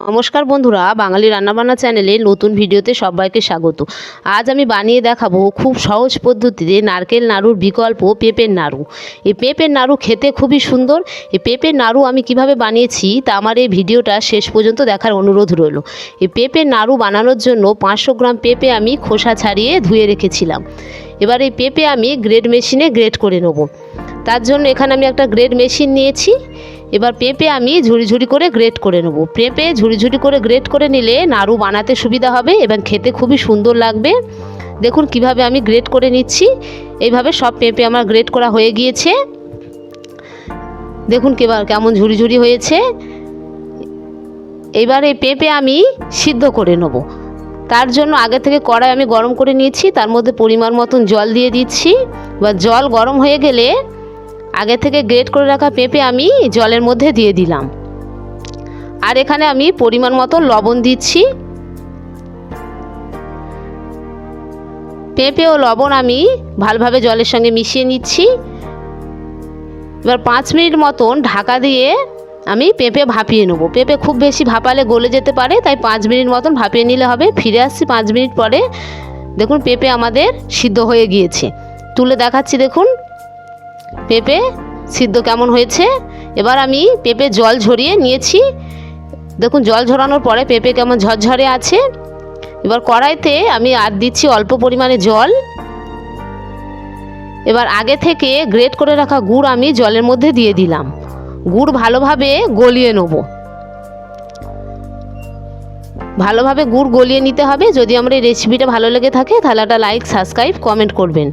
নমস্কার বন্ধুরা, বাঙালি রান্নাবান্না চ্যানেলে নতুন ভিডিওতে সবাইকে স্বাগত। আজ আমি বানিয়ে দেখাবো খুব সহজ পদ্ধতিতে নারকেল নাড়ুর বিকল্প পেঁপের নাড়ু। এই পেঁপের নাড়ু খেতে খুবই সুন্দর। এই পেঁপের নাড়ু আমি কীভাবে বানিয়েছি তা আমার এই ভিডিওটা শেষ পর্যন্ত দেখার অনুরোধ রইল। এই পেঁপের নাড়ু বানানোর জন্য পাঁচশো গ্রাম পেঁপে আমি খোসা ছাড়িয়ে ধুয়ে রেখেছিলাম। এবার এই পেঁপে আমি গ্রেড মেশিনে গ্রেড করে নেব। তার জন্য এখানে আমি একটা গ্রেড মেশিন নিয়েছি। এবার পেঁপে আমি ঝুড়ি ঝুড়ি করে গ্রেট করে নেব। পেঁপে ঝুড়ি ঝুড়ি করে গ্রেট করে নিলে নাড়ু বানাতে সুবিধা হবে এবং খেতে খুবই সুন্দর লাগবে। দেখুন কীভাবে আমি গ্রেট করে নিচ্ছি। এইভাবে সব পেঁপে আমার গ্রেট করা হয়ে গিয়েছে। দেখুন কেবার কেমন ঝুড়ি ঝুড়ি হয়েছে। এবার এই পেঁপে আমি সিদ্ধ করে নেব। তার জন্য আগে থেকে কড়াই আমি গরম করে নিয়েছি। তার মধ্যে পরিমাণ মতন জল দিয়ে দিচ্ছি। বা জল গরম হয়ে গেলে আগে থেকে গ্রেট করে রাখা পেঁপে আমি জলের মধ্যে দিয়ে দিলাম। আর এখানে আমি পরিমাণ মতো লবণ দিচ্ছি। পেঁপে ও লবণ আমি ভালোভাবে জলের সঙ্গে মিশিয়ে নিচ্ছি। এবার পাঁচ মিনিট মতন ঢাকা দিয়ে আমি পেঁপে ভাপিয়ে নেব। পেঁপে খুব বেশি ভাপালে গলে যেতে পারে, তাই পাঁচ মিনিট মতন ভাপিয়ে নিলে হবে। ফিরে আসছি পাঁচ মিনিট পরে। দেখুন, পেঁপে আমাদের সিদ্ধ হয়ে গিয়েছে। তুলে দেখাচ্ছি, দেখুন। পেঁপে সিদ্ধ কেমন হয়েছে? এবার আমি পেঁপে জল ঝরিয়ে নিয়েছি। দেখুন, জল ঝরানোর পরে পেঁপে কেমন ঝরঝরে আছে। এবার কড়াইতে আমি আর দিচ্ছি অল্প পরিমাণে জল। এবার আগে থেকে গ্রেট করে রাখা গুড় আমি জলের মধ্যে দিয়ে দিলাম। গুড় ভালোভাবে গলিয়ে নেব। ভালোভাবে গুড় গলিয়ে নিতে হবে। যদি আমার এই রেসিপিটা ভালো লেগে থাকে, তাহলে একটা লাইক সাবস্ক্রাইব কমেন্ট করবেন।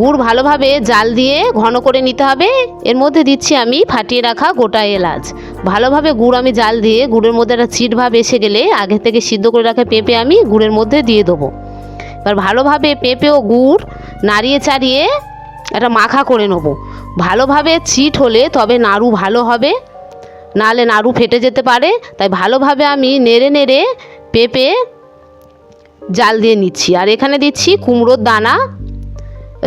গুড় ভালোভাবে জাল দিয়ে ঘন করে নিতে হবে। এর মধ্যে দিচ্ছি আমি ফাটিয়ে রাখা গোটা এলাচ। ভালোভাবে গুড় আমি জাল দিয়ে, গুড়ের মধ্যে একটা চিট ভাব এসে গেলে আগে থেকে সিদ্ধ করে রাখা পেঁপে আমি গুড়ের মধ্যে দিয়ে দেবো। এবার ভালোভাবে পেঁপে ও গুড় নাড়িয়ে চাড়িয়ে একটা মাখা করে নেব। ভালোভাবে চিট হলে তবে নাড়ু ভালো হবে। নাহলে নাড়ু ফেটে যেতে পারে, তাই ভালোভাবে আমি নেড়ে নেড়ে পেঁপে জাল দিয়ে নিচ্ছি। আর এখানে দিচ্ছি কুমড়োর দানা।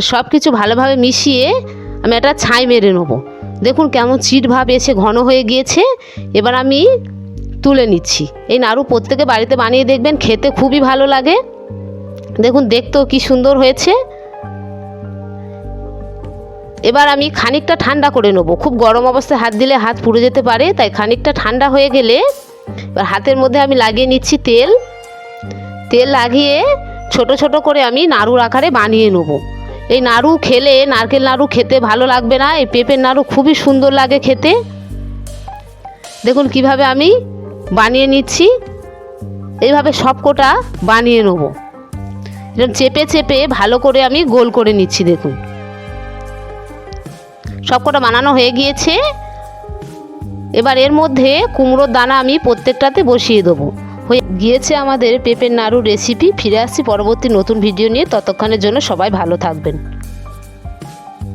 সব কিছু ভালোভাবে মিশিয়ে আমি একটা ছাই মেরে নেব। দেখুন কেমন চিট ভাব এসে ঘন হয়ে গিয়েছে। এবার আমি তুলে নিচ্ছি। এই নাড়ু প্রত্যেকে বাড়িতে বানিয়ে দেখবেন, খেতে খুবই ভালো লাগে। দেখুন, দেখতেও কি সুন্দর হয়েছে। এবার আমি খানিকটা ঠান্ডা করে নেব। খুব গরম অবস্থায় হাত দিলে হাত পুড়ে যেতে পারে, তাই খানিকটা ঠান্ডা হয়ে গেলে এবার হাতের মধ্যে আমি লাগিয়ে নিচ্ছি তেল। তেল লাগিয়ে ছোট ছোট করে আমি নাড়ুর আকারে বানিয়ে নেব। এই নাড়ু খেলে, নারকেল নাড়ু খেতে ভালো লাগবে না, এই পেঁপের নাড়ু খুবই সুন্দর লাগে খেতে। দেখুন কীভাবে আমি বানিয়ে নিচ্ছি। এইভাবে সবকটা বানিয়ে নেব। এরকম চেপে চেপে ভালো করে আমি গোল করে নিচ্ছি, দেখুন। সবকটা বানানো হয়ে গিয়েছে। এবার এর মধ্যে কুমড়োর দানা আমি প্রত্যেকটাতে বসিয়ে দেবো। হয়ে গিয়েছে আমাদের পেঁপের নাড়ু রেসিপি ফিরে আসছি পরবর্তী নতুন ভিডিও নিয়ে। ততক্ষণের জন্য সবাই ভালো থাকবেন।